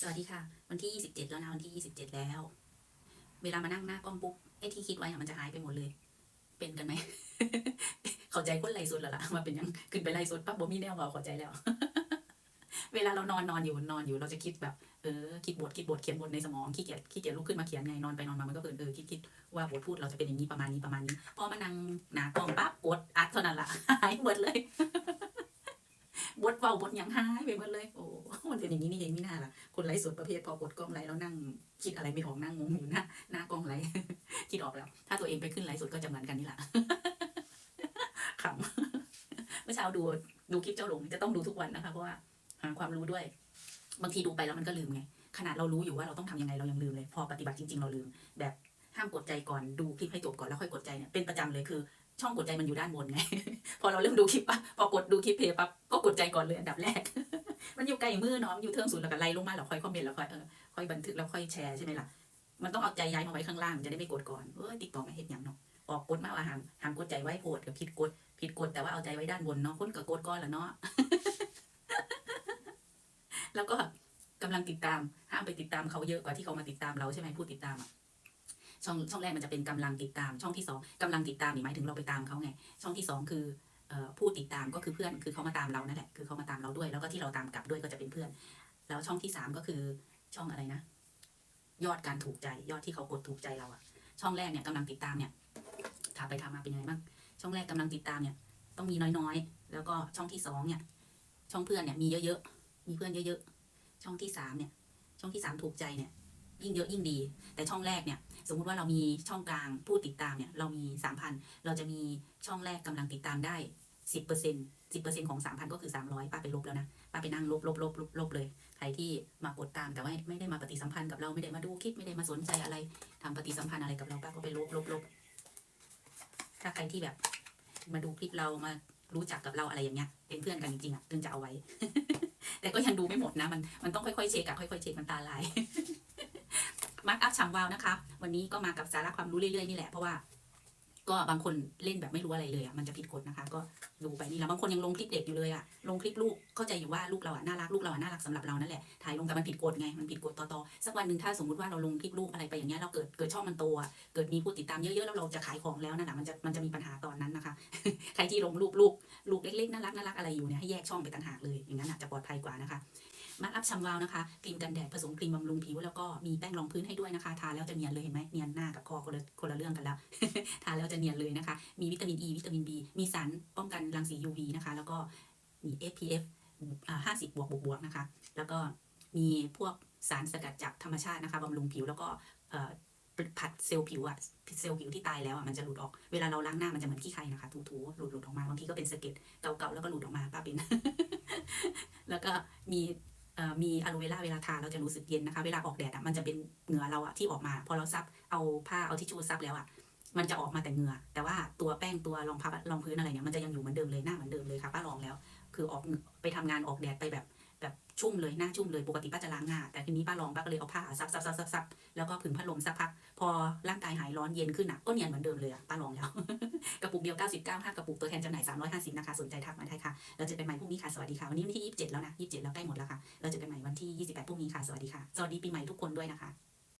สวัสดีค่ะ วันที่ 27 แล้วนะวันที่ 27 แล้ว เวลามานั่งหน้ากล้องปุ๊บไอ้ที่คิดไว้มันจะหายไปหมดเลย เป็นกันไหมเข้าใจคนไล่สดแล้วล่ะมาเป็นยังขึ้นไปไล่สดปั๊บบ่มีแนวเราเข้าใจแล้ว เวลาเรานอนนอนอยู่นอนอยู่เราจะคิดแบบเออคิดบทคิดบทเขียนบทในสมองขี้เกียจขี้เกียจลุกขึ้นมาเขียนไงนอนไปนอนมามันก็เพลินเออคิดคิดว่าบทพูดเราจะเป็นอย่างนี้ประมาณนี้ประมาณนี้พอมานั่งหนากล้องปั๊บกดอัดเท่านั้นละหายหมดเลยบทเบาบทยังหายไปหมดเลย โอ้ มันเป็นอย่างนี้นี่เองไม่น่าล่ะคนไลฟ์สดประเภทพอกดกล้องไลฟ์แล้วนั่งคิดอะไรไม่ออกนั่งงงอยู่หน้าหน้ากล้องไลฟ์คิดออกแล้ว ถ้าตัวเองไปขึ้นไลฟ์สดก็จะเหมือนกันนี่แหละขำเมื่อเช้าดูดูคลิปเจ้าหลงจะต้องดูทุกวันนะคะเพราะว่าหาความรู้ด้วย บางทีดูไปแล้วมันก็ลืมไงขนาดเรารู้อยู่ว่าเราต้องทำยังไงเรายังลืมเลย พอปฏิบัติจริง ๆ เราลืม แบบห้ามกดใจก่อนดูคลิปให้จบก่อนแล้วค่อยกดใจเนี่ยเป็นประจำเลยคือ ช่องกดใจมันอยู่ด้านบนไง พอเราเริ่มดูคลิปปั๊บพอกดดูคลิปเพย์ปั๊บก็กดใจก่อนเลยอันดับแรก มันอยู่ไกลมือเนาะมันอยู่เทิงสุดแล้วก็ไล่ลงมาแล้วค่อยคอมเมนต์แล้วค่อยเออค่อยบันทึกแล้วค่อยแชร์ใช่ไหมล่ะมันต้องเอาใจย้ายมาไว้ข้างล่างจะได้ไม่กดก่อนเออติ๊กต่อไม่เห็นอย่างเนาะออกกดมาว่าหามหามกดใจไว้โพดกับผิดกดผิดกดแต่ว่าเอาใจไว้ด้านบนเนาะคนก็กดก่อนละเนาะแล้วก็กำลังติดตามห้ามไปติดตามเขาเยอะกว่าที่เขามาติดตามเราใช่ไหมผู้ติดตามอะช่องช่องแรกมันจะเป็นกำลังติดตาม ช่องที่สองกำลังติดตามนี่หมายถึงเราไปตามเขาไง ช่องที่สองคือ ผู้ติดตามก็คือเพื่อนคือเขามาตามเรานั่นแหละคือเขามาตามเราด้วย แล้วก็ที่เราตามกลับด้วยก็จะเป็นเพื่อน แล้วช่องที่สามก็คือช่องอะไรนะ ยอดการถูกใจ ยอดที่เขากดถูกใจเราอะช่องแรกเนี่ยกำลังติดตามเนี่ยถามไปถามมาเป็นยังไงบ้างช่องแรกกำลังติดตามเนี่ย ต้องมีน้อยๆ แล้วก็ช่องที่สองเนี่ย ช่องเพื่อนเนี่ยมีเยอะๆมีเพื่อนเยอะๆช่องที่สามเนี่ย ช่องที่สามถูกใจเนี่ย ยิ่งเยอะยิ่งดี แต่ช่องแรกเนี่ยสมมุติว่าเรามีช่องกลางผู้ติดตามเนี่ยเรามีสามพันเราจะมีช่องแรกกำลังติดตามได้สิบเปอร์เซ็นสิบเปอร์เซ็นของสามพันก็คือสามร้อยป้าไปลบแล้วนะ ป้าไปนั่งลบลบลบลบลบเลย ใครที่มากดตามแต่ว่าไม่ได้มาปฏิสัมพันธ์กับเราไม่ได้มาดูคลิปไม่ได้มาสนใจอะไรทำปฏิสัมพันธ์อะไรกับเราป้าก็ไปลบลบลบถ้าใครที่แบบมาดูคลิปเรามารู้จักกับเราอะไรอย่างเงี้ยเป็นเพื่อนกันจริงๆอะถึงจะเอาไว้ แต่ก็ยังดูไม่หมดนะ มันมันต้องค่อยๆเช็คอะค่อยๆเช็คมันตาลาย มาร์กอัพชังวาวนะคะ วันนี้ก็มากับสาระความรู้เรื่อยๆนี่แหละเพราะว่า ก็บางคนเล่นแบบไม่รู้อะไรเลยอะมันจะผิดกฎนะคะ ก็ดูไปนี่แล้วบางคนยังลงคลิปเด็กอยู่เลยอะลงคลิปลูกเข้าใจอยู่ว่าลูกเราอะน่ารักลูกเราอะน่ารักสำหรับเรานั่นแหละถ่ายลงแต่มันผิดกฎไงมันผิดกฎต่อๆสักวันหนึ่งถ้าสมมติว่าเราลงคลิปลูกอะไรไปอย่างเงี้ยเราเกิดเกิดช่องมันโตอะเกิดมีผู้ติดตามเยอะๆแล้วเราจะขายของแล้วนั่นแหละมันจะมันจะมีปัญหาตอนนั้นนะคะ ใครที่ลงรูปลูกลูกเล็กๆน่ารักน่ารักอะไรอยู่เนี่ยให้แยกช่องไปต่างหากเลยอย่างนั้นอาจจะปลอดภัยกว่านะคะ มาร์กอัพชัมวาวนะคะครีมกันแดดผสมครีมบำรุงผิว แล้วก็มีแป้งรองพื้นให้ด้วยนะคะ ทาแล้วจะเนียนเลยเห็นไหมเนียนหน้ากับคอคนละคนละเรื่องกันแล้ว ทาแล้วจะเนียนเลยนะคะ มีวิตามินอ E วิตามิน B มีสารป้องกันรังสี UV นะคะ แล้วก็มี SPF อ่า50 บวกบวกบวกนะคะ แล้วก็มีพวกสารสกัดจากธรรมชาตินะคะบำรุงผิวแล้วก็เอ่อผัดเซลล์ผิวอะเซลล์ผิวที่ตายแล้วอะมันจะหลุดออก เวลาเราล้างหน้ามันจะเหมือนขี้ใครนะคะถูๆหลุดหลุดออกมาบางทีก็เป็นสะเก็ดเก่าๆแล้วก็หลุดออกมาป้าเป็น แล้วก็มี มีอะโลเวล่าเวลาทาเราจะรู้สึกเย็นนะคะเวลาออกแดดอะมันจะเป็นเหงื่อเราอะที่ออกมา พอเราซับเอาผ้าเอาทิชชู่ซับแล้วอะมันจะออกมาแต่เหงื่อ แต่ว่าตัวแป้งตัวรองพับรองพื้นอะไรเนี่ยมันจะยังอยู่เหมือนเดิมเลยหน้าเหมือนเดิมเลยค่ะป้าลองแล้ว คือออกไปทำงานออกแดดไปแบบ แบบชุ่มเลยหน้าชุ่มเลยปกติป้าจะล้างหน้า แต่ทีนี้ป้าลองป้าก็เลยเอาผ้าซับซับซับซับซับแล้วก็ผึ่งพัดลมสักพัก พอร่างกายหายร้อนเย็นขึ้นอะก็เนียนเหมือนเดิมเลยอะป้าลองแล้ว กระปุกเดียว 99ค่ากระปุกตัวแทนจำหน่าย 350 นะคะ สนใจทักมาได้ค่ะ เราจะเป็นใหม่พรุ่งนี้ค่ะสวัสดีค่ะ วันนี้วันที่ 27 แล้วนะ 27 แล้วใกล้หมดแล้วค่ะ เราจะเป็นใหม่วันที่ 28พรุ่งนี้ค่ะสวัสดีค่ะสวัสดีปีใหม่ทุกคนด้วยนะคะ